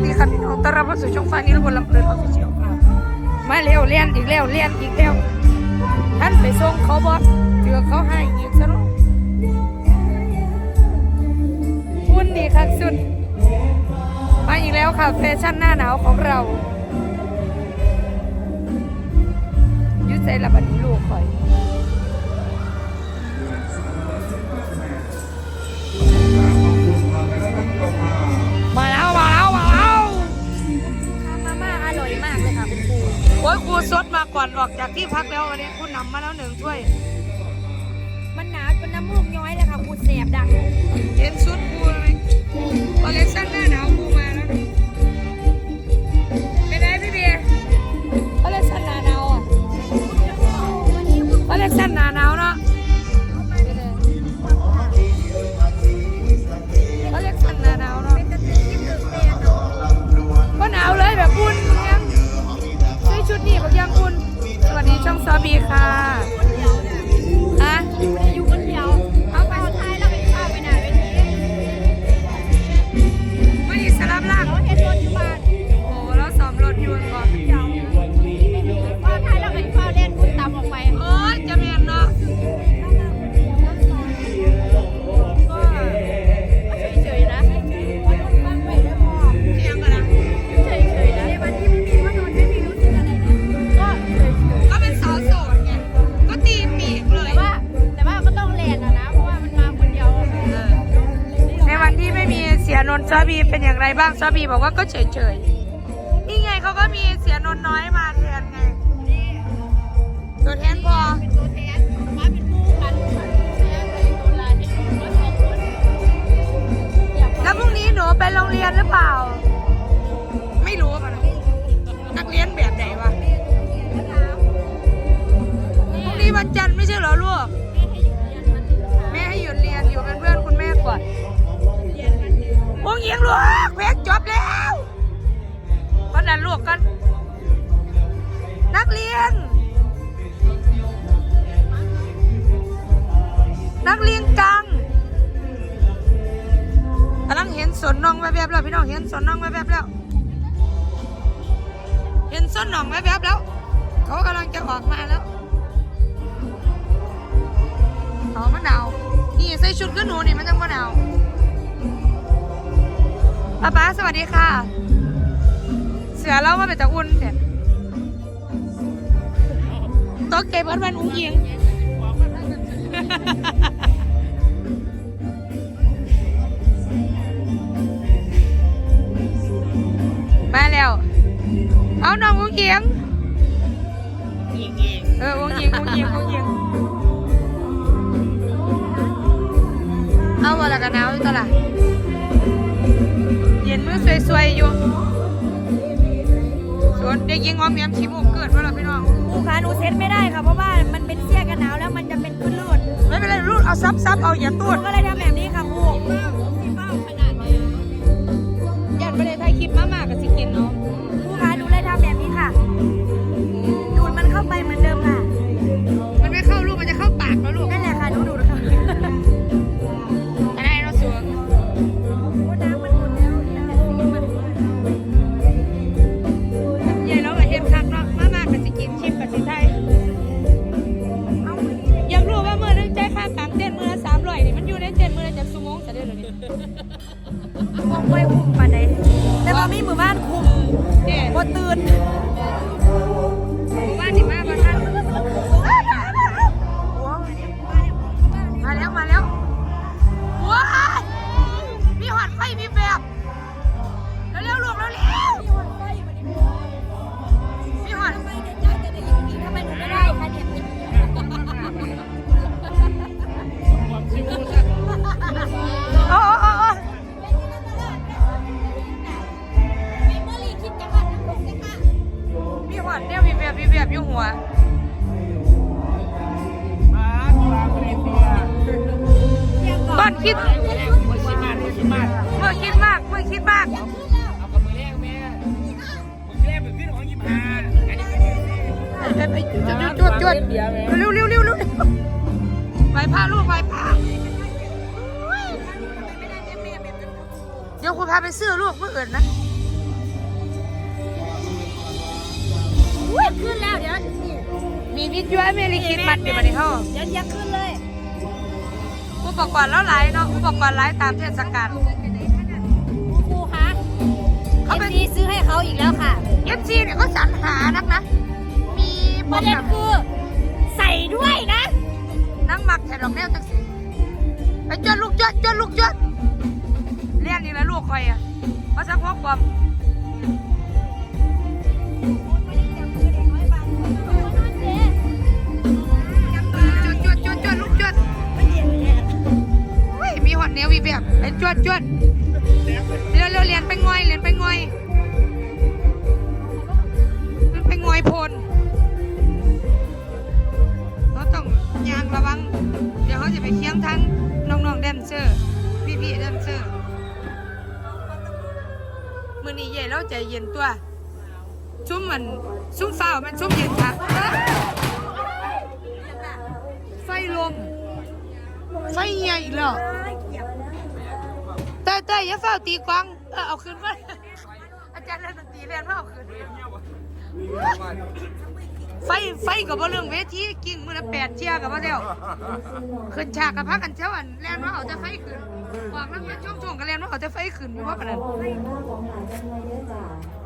วัสดีค่ะพี่น้องต้อนรับเข้าสู่ช่องฟ้านี้ทุกคนลำเพลินออฟฟิเชียลค่ะมาเร็วเลี้ยนอีกแล้วเลี้ยนอีกแล้วท่านไปส่งเขาบอสเจอเขาให้อีกซะแล้วคุณดีคักสุดมาอีกแล้วค่ะแฟชั่นหน้าหนาวของเรายุดใจละบัดนี้ลูกคอย ครูซดมาก่อนออกจากที่พักแล้ววันนี้คุณนำมาแล้วหนึ่งถ้วย มันหนาเป็นน้ำมูกย้อยเลยค่ะครูแสบดัง ซอบีเป็นอย่างไรบ้างซอบีบอกว่าก็เฉยๆนี่ไงเขาก็มีเสียนนน้อยมาแทนไงตัวแทนพอเป็นตัวแทนมาเป็นคู่กันแล้วก็อีกคนละเห็นรถสอแล้วพรุ่งนี้หนูไปโรงเรียนหรือเปล่า ไม่รู้ป่ะนะนักเรียนแบบไหนวะพรุ่งนี้วันจันทร์ไม่ใช่เหรอลูก แม่ให้หยุดเรียนอยู่เป็นเพื่อนคุณแม่ก่อน วงยิงลูกเพลงจบแล้วก็ดันลูกกัน นักเรียน นักเรียนกังกำลังเห็นสนน้องแวบๆแล้วพี่น้องเห็นสนน้องแวบๆแล้ว เห็นสนน้องแวบๆแล้ว เขากำลังจะออกมาแล้วอ๋อมันหนาวนี่ใส่ชุดขึ้นหนูนี่มันจังมันหนาว ป้าป้าสวัสดีค่ะ เสือเล่าว่าเป็นตะอุ่นเด็ดโต๊ะเก็บวันวันอุ้งยิงมาแล้ว เอาน้องอุ้งยิงเอออุ้งยิงอุ้งยิงอุ้งยิงเอาวะละกันนาวอยู่ตัวละ ย็นมือสวยๆอยู่ส่วนเด็กหญิงออมแอมชีมูกเกิดว่าเราพี่น้องครูคะหนูเซ็ตไม่ได้ค่ะเพราะว่ามันเป็นเสื้อกันหนาวแล้วมันจะเป็นขึ้นรูดไม่เป็นไรรูดเอาซับซับเอาอย่าหตูนูดก็เลยทำแบบนี้ค่ะครูเป้าขนาดนี้ยันไปเลยถ่ายคลิปมามากกับสิกินเนาะครูคะหนูเลยทำแบบนี้ค่ะ ชั่วโมงจะได้หรือนี่คงไว้คุมปานใดแต่ว่ามีหมู่บ้านคุมเนี่ยบ่ตื่น คิดเมื่คิดมากเมื่อคิดมากจุดจุดจุดเร็วเร็วเร็วเร็วไปพาลูกไปพาเดี๋ยวคุณพาไปซื้อลูกเพื่ออิญนะขึ้นแล้วเดี๋ยวมีวิทยุอเมริกันมัเดี๋ยวมาในห้องเดี๋ยวขึ้น ปกรณ์แล้วหลายเนาะอุปกรณ์หลายตามเทศกาลครูคะเขาเอเป็นฟซีซื้อให้เขาอีกแล้วค่ะเอฟซีเนี่ยก็สรรหานักนะ มีปพวระกเด็แบนบคือ ใส่ด้วยนะ นั่งหมักแถดอกแนวจังสิไปจวดลูกจวดจวดลูกจวดเรียนนี่แหละลูกคอยอะเพราะสักพวกความ วดจวดเร็วเร็วเรียนไปงอยเรียนไปงอยมันไปงอยพนเราต้องยางระวัง เดี๋ยวเขาจะไปเคียงทั้งน้องๆแดนเซอร์ พี่ๆแดนเซอร์มือนี้เย่เราใจเย็นตัว ชุ่มมันชุ่มฟ้ามันชุ่มเย็นครับไฟลมไฟใหญ่อีกแล้ว เต้ยยอย่าเฝ้าตีกลองเออเอาขึ้นมาอาจารย์เล่นดนตรีเรียนว่าเอาขึ้นไฟไฟกับว่าเรื่องเวทีกิ่งมือละแปดเชียกับว่าเดียวขึ้นฉากกับพักกันเช้าอันแลนว่าเอาจะไฟขึ้นบอกแล้วว่าช่วงช่วงๆกันแลนว่าเอาจะไฟขึ้นอยู่ว่าปานนั้น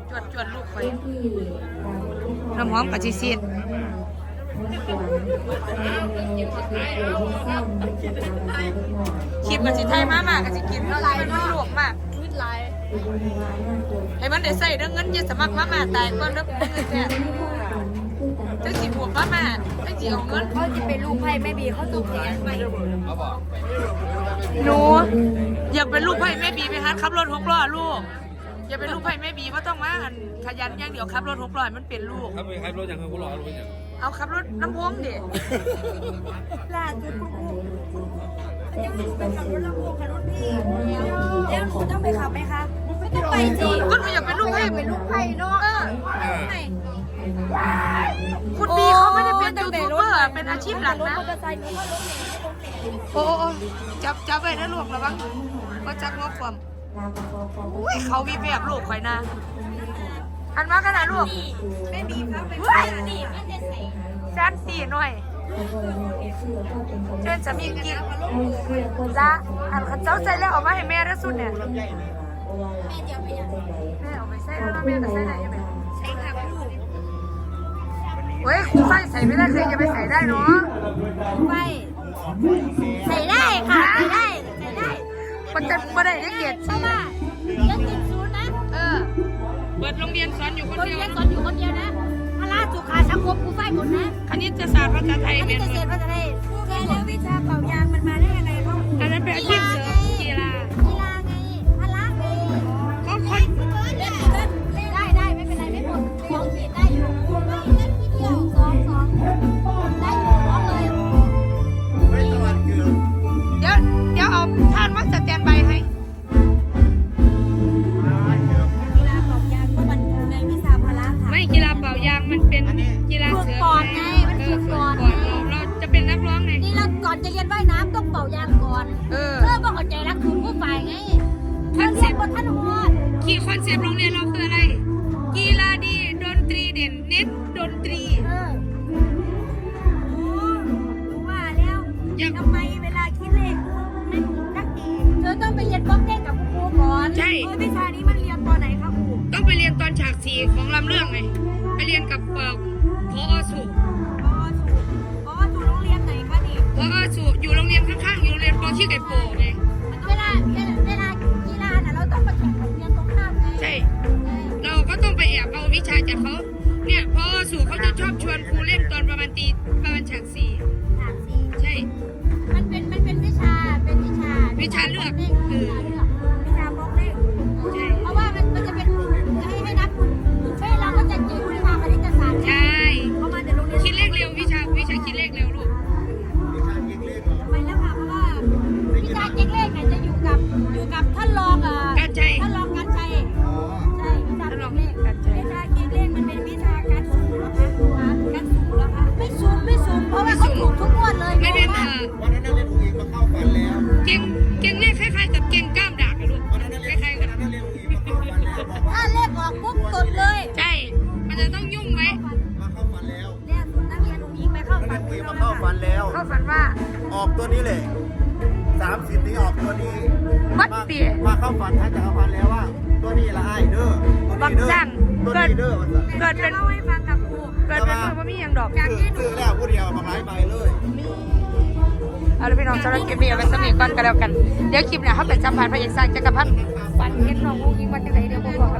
จวดจวดลูกไฟน้ำหอมกับจีซีด คลิปกับจีไทยมากมากกับจีกินเท่าไหร่มันลวกมากมืดไลน์ให้มันได้ใส่เรื่องเงินเยอะสมัครมามาตายก่อนเด้อเงินแท้จะสิบวกมามาจะสิเอาเงินเขาจะเป็นลูกไพ่แม่บีเขาต้องเขียนไปหนูอยากเป็นลูกไผ่แม่บีไปฮัดขับรถหกล้อลูกอย่าเป็นลูกไผ่แม่บีว่าต้องมาอันขยันอย่างเดียวขับรถหกล้อให้มันเป็นลูกครับเป็นใครรถอย่างเขาหล่อรู้อย่าง เอาขับรถน้ำพงดิล่าสุดคุณครูยังไม่ไปขับรถลำโพงค่ะรุ่นพี่แล้วหนูต้องไปขับไหมคะไม่ต้องไปสิก็หนูอยากเป็นลูกไผ่เป็นลูกไพ่เนาะคุณบีเขาไม่ได้เป็นยูทูบเบอร์เป็นอาชีพหลักนะมอเตอร์ไซค์หนูก็รถเมล์รถเมล์โอ้โอ้โอ้จับจับไว้นะลูกระวังว่าจักงอความอุ้ยเขามีแบบลูกข่อยนะ อันมาขนาดลูกแม่บีครับเป็นเฮ้ยนี่มันจะใส่แซนตีหน่อย เชิญจะมีกินละอันขันเจ้าใจแล้วออกมาให้แม่ได้สุดเนี่ย แม่เดียวไปยังแม่เอาไปใส่แล้วแม่ก็ใส่ไหนยังไงใช้ขับลูกเฮ้ยครูไฟใส่ไม่ได้ใครจะไปใส่ได้เนาะไฟใส่ได้ค่ะ ใส่ได้ ใส่ได้มันจะม่ได้ได้เกียรติเพราะ เปิดโรงเรียนสอนอยู่คนคนเดียวเรียนนะสอนอยู่คนเดียวนะพละสุขาสังคมครูไฟหมดนะคณิตศาสตร์ภาษาไทยอันเป็นี้นเกษตรภาษาไทยครูไงแล้ววิชาเป่ายางมันมาได้ยังไงเพราะอันนั้นเป็นอาชีพ เซปต์โรงเรียนเราคืออะไร กีฬาดีดนตรีเด่นเน้นดนตรี เออโอ้รู้ว่าแล้วอยาก ทำไมเวลาคิดเลขไม่ถูกนักดีเธอต้องไปเรียนบล็อกเด้งกับคุณครูก่อนใช่ เออวิชานี้มันเรียนตอนไหนคะครูต้องไปเรียนตอนฉากสีของลำเรื่องไงไปเรียนกับเอ่อพอสุอ๋อถูกอ๋อถูกโรงเรียนไหนคะนี่ พอสุอยู่โรงเรียนข้างๆอยู่โรงเรียนปอขี้ไก่โป่ไง อบเอาวิชาจากเขาเนี่ยพอสุเขาจะชอบชวนครูเล่นตอนประมาณตีประมาณฉากสี่สามสี่ใช่ มันเป็นมันเป็นวิชาเป็นวิชาวิชาเลือกวิชาเลือ เตี๋ยมาเข้าฝันท่านจะเข้าฝันแล้วว่า ตัวนี้ละไอ้เด้อตัวบักนี้เด้อจังตัวเกิด นี้เด้อมันสั่นเกิดเป็นเล่าให้ฟังกับครูเกิดเป็นเมื่อว่ามีอย่างดอกซื้อซื้อแล้วผู้เดียวมาหลายใบเลย เอาละพี่น้องสำหรับคลิปนี้เอาไว้สมีก่อนกันแล้วกัน เดี๋ยวคลิปเนี่ยเขาเป็นจำผ่านพระเอกสร้างจักรพันธ์ฝันเห็นน้องมุ้งยิงวันที่ไหนเดี๋ยวผมบอก